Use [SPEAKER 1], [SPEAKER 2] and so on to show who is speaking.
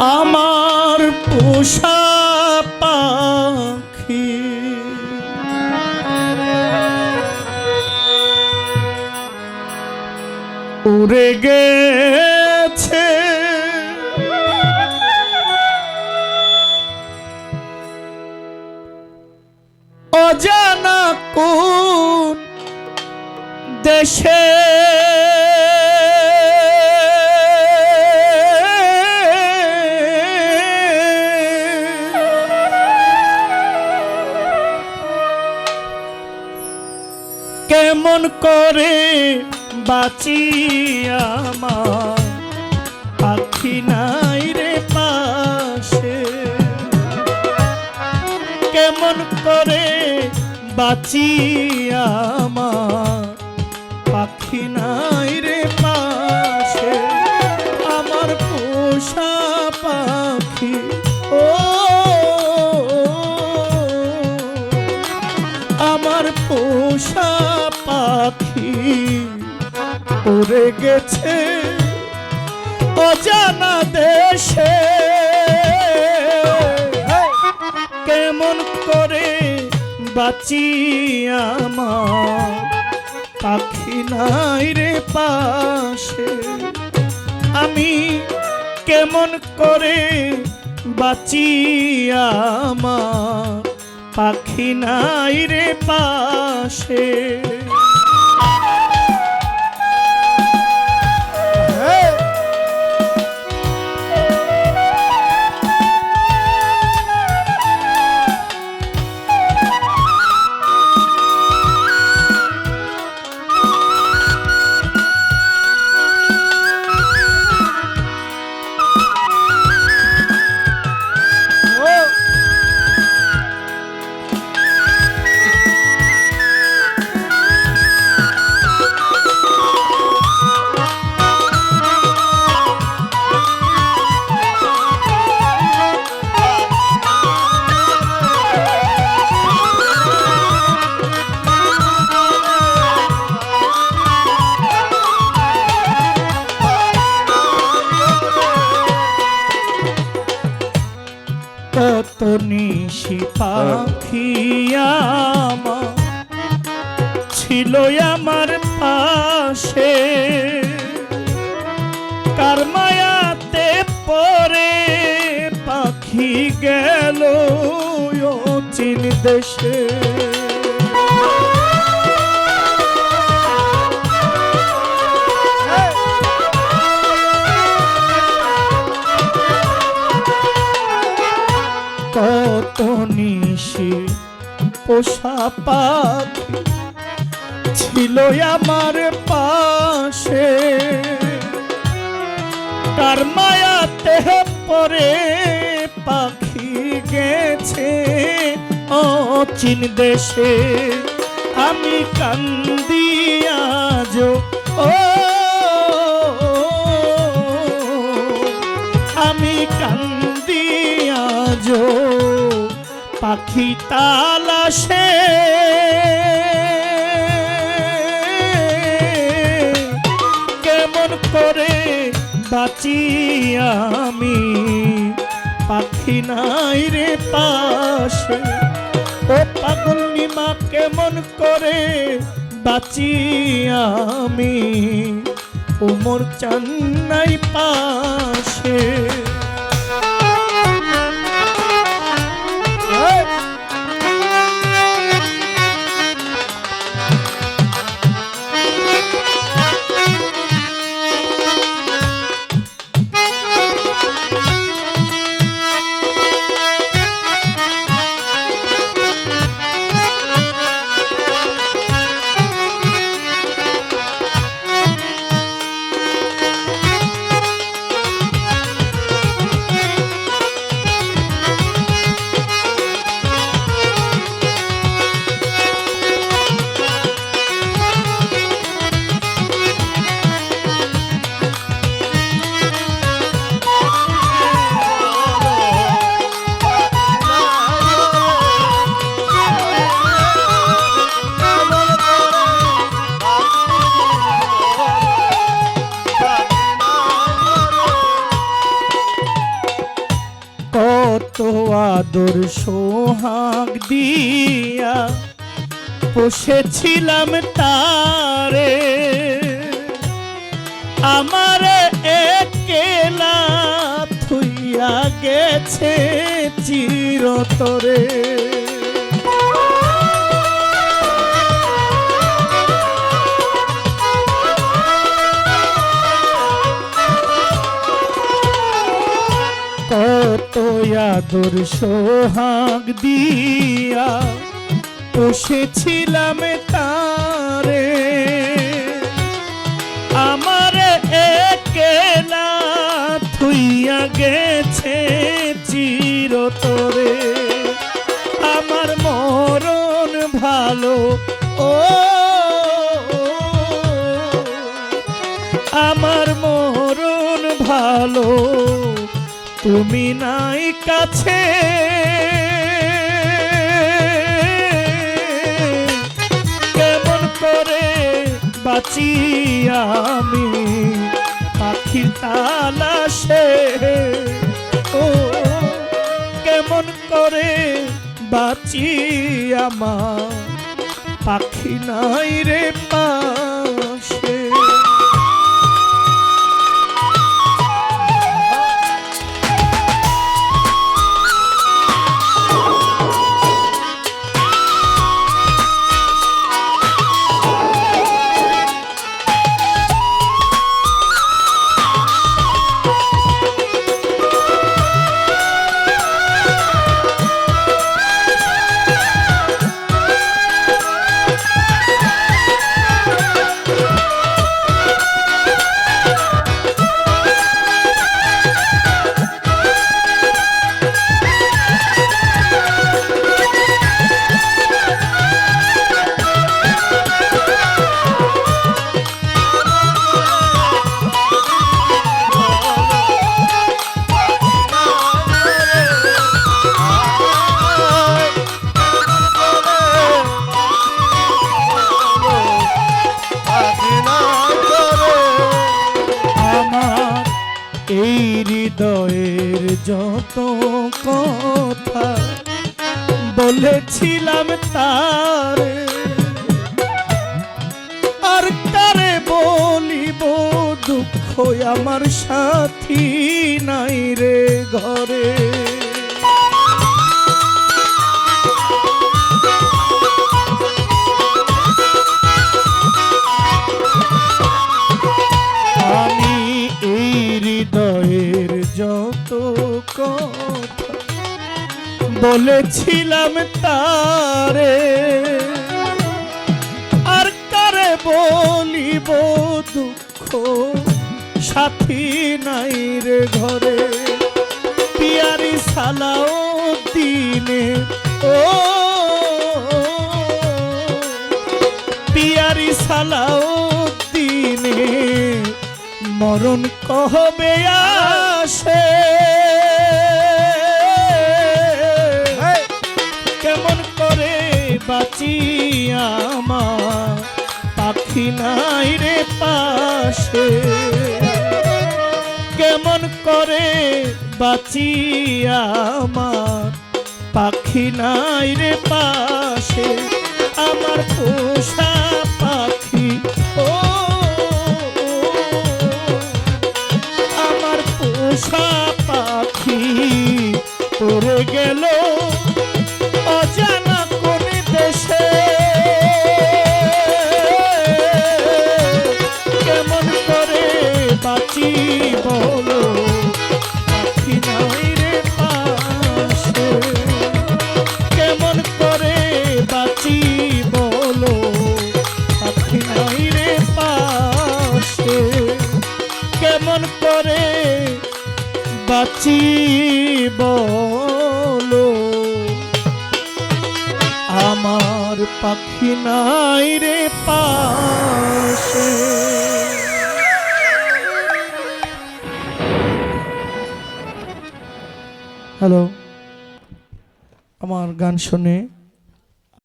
[SPEAKER 1] আমার পোষা পাখি। উড়ে গেছে। অজানা কোন দেশে কেমন করে বাঁচি আমার? পাখি নাই রে পাশে। কেমন করে বাঁচি আমার? উড়ে গেছে অজানা দেশে। কেমন করে বাঁচি আমার? পাখি নাই রে পাশে। আমি কেমন করে বাঁচি আমার? পাখি নাই রে পাশে। পাখি আমার ছিল আমার পাশে। কার মায়াতে পরে পাখি গেল চিন দেশে। কত নিশি পোষা পাখি ছিল আমার পাশে। তার মায়াতে পরে পাখি গেছে, অচিন দেশে। আমি কান্দি ও পাখি তালাশে কেমন করে বাঁচি আমি? পাখি নাই রে পাশে। ও পাগল নিমা, কেমন করে বাঁচি আমি? উমর চান্নাই আদর সোহাগ দিয়া পোষেছিলাম তারে। আমার একেলা থুইয়া গেছে চিরতরে। কত আদর সোহাগ দিয়া বসেছিলাম তারে। আমার একেলা থুইয়া গেছে চিরতরে। আমার মরণ ভালো, ও। আমার মরণ ভালো। তুমি নাই কাছে। কেমন করে বাঁচি আমি পাখির তালাশে? ও, কেমন করে বাঁচি আমার পাখি নাই রে পাশে এই হৃদয়ের যত কথা বলেছিলাম তার, আর কারে বলিব দুঃখ আমার সাথী নাই রে ঘরে? বলেছিলাম তারে, আর কারে বলিব দুঃখ? সাথী নাই রে ঘরে, পিয়ারি সালাও দিনে। ও, পিয়ারি সালাও দিনে, মরণ কহবে আসে। বাঁচি আমার। পাখি নাই রে পাশে। কেমন করে বাঁচিয়া আমার? পাখি নাই রে পাশে। আমার পোষা পাখি নাই রে পাশে। হ্যালো আমার গান শুনে